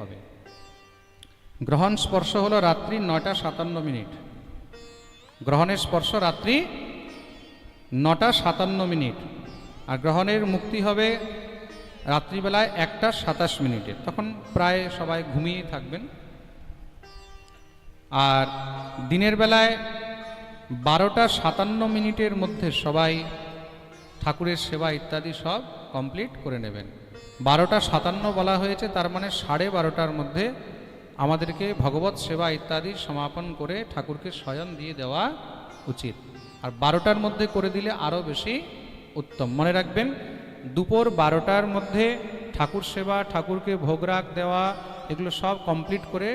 হবে। গ্রহণ স্পর্শ হলো রাত্রি নয়টা সাতান্ন মিনিট। গ্রহণের স্পর্শ রাত্রি নটা সাতান্ন মিনিট। আর গ্রহণের মুক্তি হবে রাত্রিবেলায় একটা সাতাশ মিনিটে। তখন প্রায় সবাই ঘুমিয়ে থাকবেন। আর দিনের বেলায় বারোটা সাতান্ন মিনিটের মধ্যে সবাই ঠাকুরের সেবা ইত্যাদি সব কমপ্লিট করে নেবেন। বারোটা সাতান্ন বলা হয়েছে, তার মানে সাড়ে বারোটার মধ্যে আমাদেরকে ভগবত সেবা ইত্যাদি সমাপন করে ঠাকুরকে শয়ন দিয়ে দেওয়া উচিত। আর বারোটার মধ্যে করে দিলে আরও বেশি উত্তম। মনে রাখবেন, দুপুর বারোটার মধ্যে ঠাকুর সেবা, ঠাকুরকে ভোগরাগ দেওয়া, এগুলো সব কমপ্লিট করে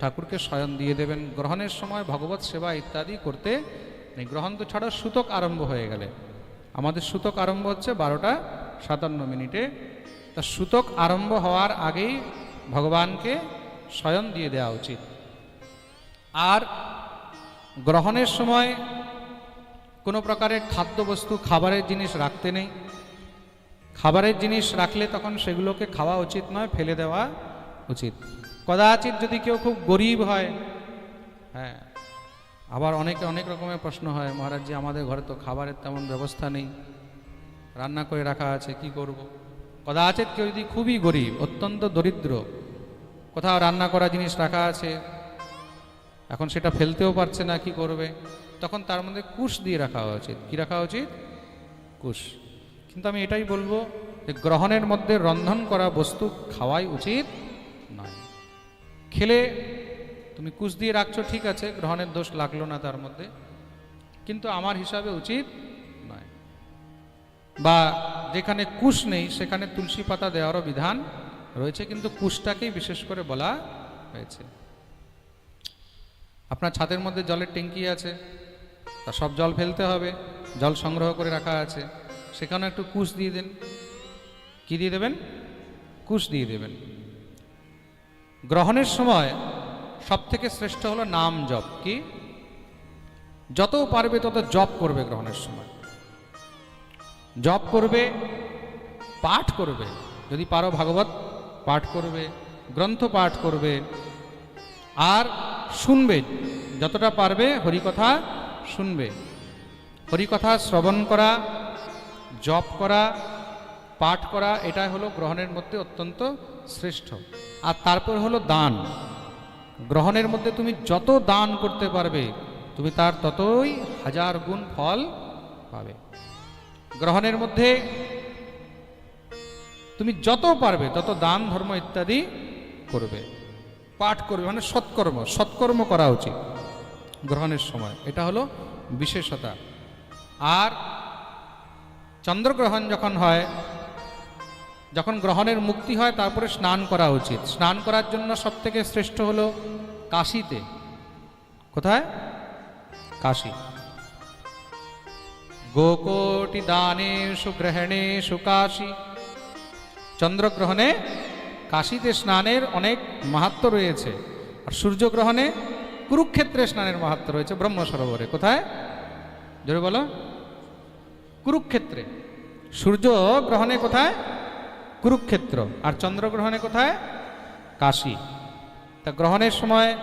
ঠাকুরকে শয়ন দিয়ে দেবেন। গ্রহণের সময় ভগবত সেবা ইত্যাদি করতে নেই। গ্রহণ তো ছাড়া সূতক আরম্ভ হয়ে গেলে। আমাদের সূতক আরম্ভ হচ্ছে বারোটা সাতান্ন মিনিটে। তা সূতক আরম্ভ হওয়ার আগেই ভগবানকে শয়ন দিয়ে দেওয়া উচিত। আর গ্রহণের সময় কোনো প্রকারের খাদ্যবস্তু, খাবারের জিনিস রাখতে নেই। খাবারের জিনিস রাখলে তখন সেগুলোকে খাওয়া উচিত নয়, ফেলে দেওয়া উচিত। কদাচিৎ যদি কেউ খুব গরিব হয় হ্যাঁ আবার অনেকে, অনেক রকমের প্রশ্ন হয়, মহারাজ জি, আমাদের ঘরে তো খাবারের তেমন ব্যবস্থা নেই। রান্না করে রাখা আছে, কি করব। কদাচিৎ কেউ যদি খুবই গরিব, অত্যন্ত দরিদ্র, কোথাও রান্না করা জিনিস রাখা আছে, এখন সেটা ফেলতেও পারছে না, কি করবে? তখন তার মধ্যে কুশ দিয়ে রাখা উচিত। কি রাখা উচিত? কুশ। কিন্তু আমি এটাই বলব যে গ্রহণের মধ্যে রন্ধন করা বস্তু খাওয়াই উচিত নয়। খেলে তুমি কুশ দিয়ে রাখছো, ঠিক আছে, গ্রহণের দোষ লাগল না তার মধ্যে, কিন্তু আমার হিসাবে উচিত নয়। বা যেখানে কুশ নেই, সেখানে তুলসী পাতা দেওয়ারও বিধান রয়েছে, কিন্তু কুশটাকেই বিশেষ করে বলা হয়েছে। আপনার ছাদের মধ্যে জলের ট্যাঙ্কি আছে, তা সব জল ফেলতে হবে, জল সংগ্রহ করে রাখা আছে, সেখানে একটু কুশ দিয়ে দেন। কি দিয়ে দেবেন? কুশ দিয়ে দেবেন। গ্রহণের সময় সব থেকে শ্রেষ্ঠ হলো নাম জপ। কি? যত পারবে তত জপ করবে গ্রহণের সময়। জপ করবে, পাঠ করবে। যদি পারো ভাগবত, পাঠ করবে, গ্রন্থ পাঠ করবে। আর শুনবে, যতটা পারবে হরিকথা শুনবে। হরিকথা শ্রবণ করা, জপ করা, পাঠ করা, এটাই হলো গ্রহণের মধ্যে অত্যন্ত শ্রেষ্ঠ। আর তারপর হলো দান। গ্রহণের মধ্যে তুমি যত দান করতে পারবে, তুমি তার ততই হাজার গুণ ফল পাবে। গ্রহণের মধ্যে তুমি যত পারবে, তত দান, ধর্ম ইত্যাদি করবে, পাঠ করবে মানে সৎকর্ম সৎকর্ম করা উচিত গ্রহণের সময়। এটা হলো বিশেষতা। আর চন্দ্রগ্রহণ যখন হয়, যখন গ্রহণের মুক্তি হয়, তারপরে স্নান করা উচিত। স্নান করার জন্য সব থেকে শ্রেষ্ঠ হলো কাশিতে। কোথায়? কাশী। গোকোটি দানেষু গ্রহণেষু কাশী চন্দ্রগ্রহণে কাশীতে স্নানের অনেক মাহাত্ম রয়েছে। আর সূর্যগ্রহণে কুরুক্ষেত্রে স্নানের মাহাত্ম রয়েছে ব্রহ্ম সরোবরে। কোথায়? জোরে বলো। কুরুক্ষেত্রে। সূর্য গ্রহণে কোথায়? কুরুক্ষেত্র। আর চন্দ্রগ্রহণে কোথায়? কাশী। তা গ্রহণের সময়